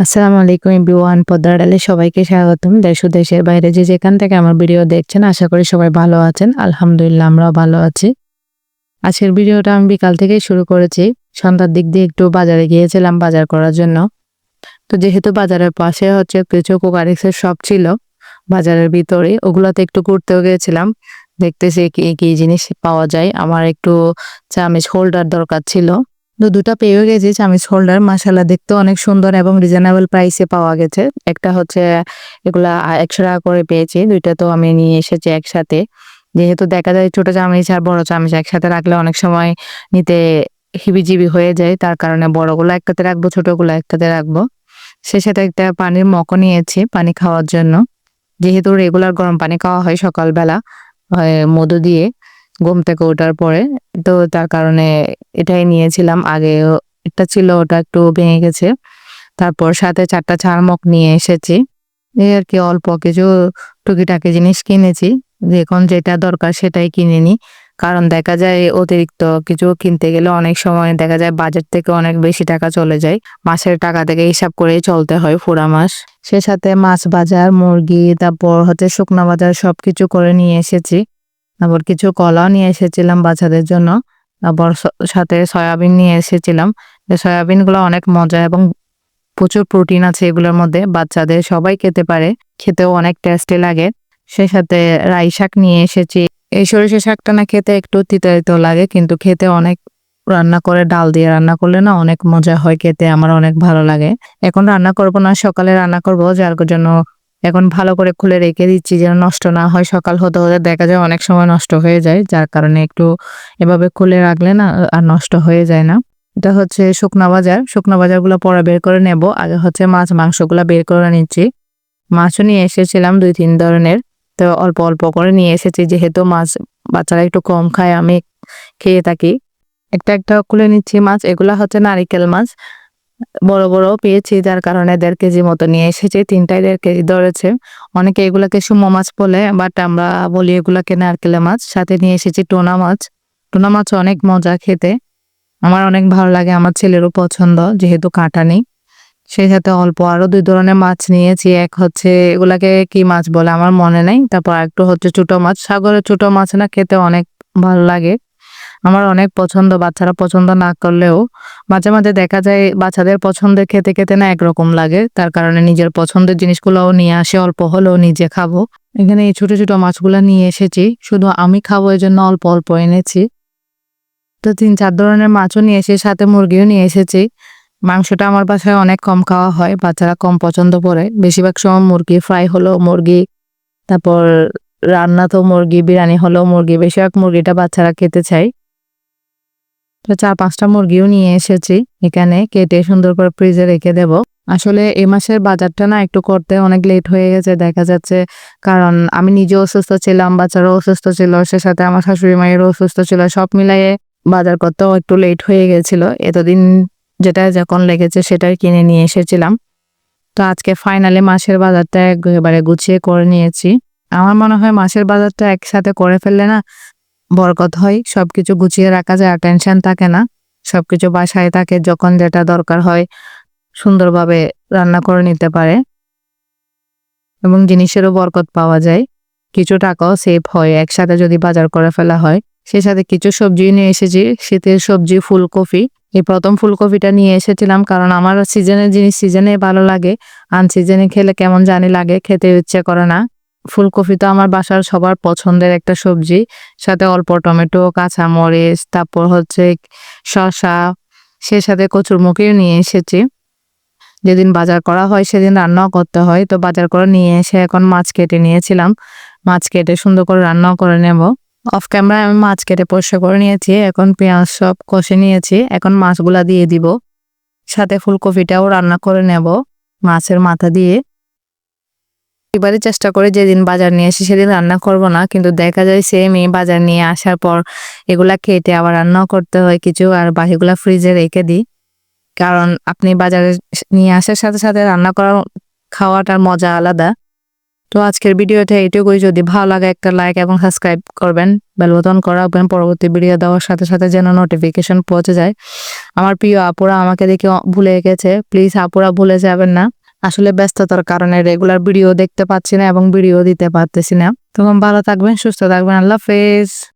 আসসালামু আলাইকুম এভরিওয়ান, পদ্মার ডালে সবাইকে স্বাগতম। দেশ দেশের বাইরে যে যেখান থেকে আমার ভিডিও দেখছেন, আশা করি সবাই ভালো আছেন। আলহামদুলিল্লাহ, আমরাও ভালো আছি। আজকের ভিডিওটা আমি বিকাল থেকেই শুরু করেছি। সন্ধ্যার দিক দিয়ে একটু বাজারে গিয়েছিলাম বাজার করার জন্য। তো যেহেতু বাজারের পাশে হচ্ছে কিছু কোকারিক্সের শপ ছিল বাজারের ভিতরে, ওগুলোতে একটু ঘুরতেও গিয়েছিলাম। দেখতেছি কি কি জিনিস পাওয়া যায়। আমার একটু চামিচ হোল্ডার দরকার ছিল। তো দুটো পেয়েও গেছি চামিচ হোল্ডার মাসালা দেখতে অনেক সুন্দর এবং রিজনেবল প্রাইসে পাওয়া গেছে। একটা হচ্ছে এগুলা একশো টাকা করে পেয়েছি, দুইটা তো আমি নিয়ে এসেছি একসাথে। যেহেতু দেখা যায় ছোট চামিচ আর বড় চামিচ একসাথে রাখলে অনেক সময় নিতে হিবিজিবি হয়ে যায়, তার কারণে বড়গুলো একটাতে রাখব, ছোটগুলো একটাতে রাখব। সে সাথে একটা পানির মকও নিয়েছি পানি খাওয়ার জন্য। যেহেতু রেগুলার গরম পানি খাওয়া হয় সকালবেলা মধু দিয়ে ঘুম থেকে ওঠার পরে, তো তার কারণে এটাই নিয়েছিলাম। আগে একটা ছিল, ওটা একটু ভেঙে গেছে। তারপর সাথে চারটা চারমক নিয়ে এসেছি। এই আর কি, অল্প কিছু টুকিটাকি জিনিস কিনেছি। এখন যেটা দরকার সেটাই কিনে নি কারণ দেখা যায় অতিরিক্ত কিছু কিনতে গেলে অনেক সময় দেখা যায় বাজার থেকে অনেক বেশি টাকা চলে যায়। মাসের টাকা থেকে হিসাব করেই চলতে হয় পুরা মাস। সে সাথে মাছ বাজার, মুরগি, তারপর হচ্ছে শুকনা বাজার সবকিছু করে নিয়ে এসেছি। তারপর কিছু কলাও নিয়ে এসেছিলাম বাচ্চাদের জন্য। তারপর স- সাথে সয়াবিন নিয়ে এসেছিলাম। এই সয়াবিন অনেক মজা এবং প্রচুর প্রোটিন আছে এগুলোর মধ্যে। বাচ্চাদের সবাই খেতে পারে, খেতেও অনেক টেস্টি লাগে। সেই সাথে রাই শাক নিয়ে এসেছি। এই সরিষা শাকটা না খেতে একটু তিতা তিতা লাগে, কিন্তু খেতে অনেক রান্না করে, ডাল দিয়ে রান্না করলে না অনেক মজা হয় খেতে, আমার অনেক ভালো লাগে। এখন রান্না করব না, সকালে রান্না করব, যার জন্য এখন ভালো করে খুলে রেখে দিচ্ছি যেন নষ্ট না হয়। সকাল হতে হতে দেখা যায় অনেক সময় নষ্ট হয়ে যায়, যার কারণে একটু এভাবে খুলে রাখলে না আর নষ্ট হয়ে যায় না। এটা হচ্ছে শুকনা বাজার। শুকনা বাজারগুলো পরে বের করে নেব। আগে হচ্ছে মাছ, মাংসগুলো বের করে নিচ্ছি। মাছও নিয়ে এসেছিলাম দুই, তিন ধরনের। তো অল্প অল্প করে নিয়ে এসেছি। যেহেতু মাছ বাচ্চারা একটু কম খায়, আমি খেয়ে থাকি। একটা একটা খুলে নিচ্ছি মাছ। এগুলা হচ্ছে নারিকেল মাছ। বড় বড় পেয়েছি, যার কারণে দেড় কেজি মতো নিয়ে এসেছি তিনটাই দেড় কেজি ধরেছে। অনেকে এগুলাকে সুমো মাছ বলে বাট আমরা বলি এগুলাকে নারকেলে মাছ। সাথে নিয়ে এসেছি টোনা মাছ। টোনা মাছ অনেক মজা খেতে। আমার অনেক ভালো লাগে, আমার ছেলেরও পছন্দ, যেহেতু কাঁটা নেই। সেই সাথে অল্প আরও দুই ধরনের মাছ নিয়েছি, এক হচ্ছে এগুলাকে কি মাছ বলে আমার মনে নেই, তারপর একটু হচ্ছে ছোট মাছ। সাগরের ছোট মাছ না খেতে অনেক ভালো লাগে। আমার অনেক পছন্দ, বাচ্চারা পছন্দ না করলেও মাঝে মাঝে দেখা যায় বাচ্চাদের পছন্দের খেতে খেতে না একরকম লাগে। তার কারণে নিজের পছন্দের জিনিসগুলোও নিয়ে আসে, অল্প হলেও নিজে খাব। এখানে এই ছোট ছোট মাছগুলো নিয়ে এসেছি। শুধু আমি খাব এই জন্য অল্প অল্প এনেছি। তো তিন, চার ধরনের মাছও নিয়ে এসে সাথে মুরগিও নিয়ে এসেছি। মাংসটা আমার বাসায় অনেক কম খাওয়া হয়, বাচ্চারা কম পছন্দ করে। বেশিরভাগ সময় মুরগি ফ্রাই হলো মুরগি, তারপর রান্না তো মুরগি, বিরিয়ানি হলো মুরগি। বেশিরভাগ মুরগিটা বাচ্চারা খেতে চায়। তো চার পাঁচটা মুরগিও নিয়ে এসেছি এখানে কেটে সুন্দর করে ফ্রিজে রেখে দেব। আসলে এ মাসের বাজারটা না একটু করতে অনেক লেট হয়ে গেছে, দেখা যাচ্ছে কারণ আমি নিজে অসুস্থ ছিলাম, বাচ্চারাও অসুস্থ ছিল, সে সাথে আমার শাশুড়ি মায়েরও অসুস্থ ছিল, সব মিলাইয়ে বাজার করতেও একটু লেট হয়ে গেছিল। এতদিন যেটা যখন লেগেছে সেটাই কিনে নিয়ে এসেছিলাম। তো আজকে ফাইনালি মাসের বাজারটা একেবারে গুছিয়ে করে নিয়েছি। আমার মনে হয় মাসের বাজারটা একসাথে করে ফেললে না বরকত হয়, সবকিছু গুছিয়ে রাখা যায় আর টেনশন থাকে না, সবকিছু বাসায় থাকে, যখন যেটা দরকার হয়, সুন্দরভাবে রান্না করে নিতে পারে এবং জিনিসেরও বরকত পাওয়া যায়। কিছু টাকাও সেভ হয়, একসাথে যদি বাজার করে ফেলা হয়। সে সাথে কিছু সবজি নিয়ে এসেছি, শীতের সবজি, ফুলকপি। এই প্রথম ফুলকপিটা নিয়ে এসেছিলাম কারণ আমার সিজনের জিনিস সিজনে ভালো লাগে আনসিজনে খেলে কেমন জানি লাগে, খেতে ইচ্ছে করে না। ফুলকপি তো আমার বাসার সবার পছন্দের একটা সবজি। সাথে অল্প টমেটো কাঁচা মরিচ তারপর হচ্ছে শসা সে সাথে কচুরমুখিও নিয়ে এসেছি। যেদিন বাজার করা হয় সেদিন রান্নাও করতে হয়। তো বাজার করে নিয়ে এসে এখন মাছ কেটে নিয়েছিলাম। মাছ কেটে সুন্দর করে রান্নাও করে নেব। অফ ক্যামেরায় আমি মাছ কেটে পরিষ্কার করে নিয়েছি। এখন পেঁয়াজ সব কষে নিয়েছি। এখন মাছগুলা দিয়ে দিব। সাথে ফুলকপিটাও রান্না করে নেব মাছের মাথা দিয়ে। এবারে চেষ্টা করে যেদিন বাজার নিয়ে আসি সেদিন রান্না করব না, কিন্তু দেখা যায় সেমই বাজার নিয়ে আসার পর এগুলা কেটে আবার রান্নাও করতে হয় কিছু আর বাকিগুলা ফ্রিজে রেখে দিই। কারণ আপনি বাজারে নিয়ে আসার সাথে সাথে রান্না করা খাওয়াটার মজা আলাদা। তো আজকের ভিডিওতে এইটুকুই। যদি ভালো লাগে একটা লাইক এবং সাবস্ক্রাইব করবেন বেলবতন বোতাম করা রাখবেন। পরবর্তী ভিডিও দেওয়ার সাথে সাথে যেন নোটিফিকেশন পৌঁছে যায়। আমার প্রিয় আপুরা আমাকে দেখে ভুলে গেছে। প্লিজ আপুরা ভুলে যাবেন না। আসলে ব্যস্ততার কারণে রেগুলার ভিডিও দেখতে পাচ্ছি না এবং ভিডিও দিতে পারতেছি না। তখন ভালো থাকবেন, সুস্থ থাকবেন, আল্লাহ হাফেজ।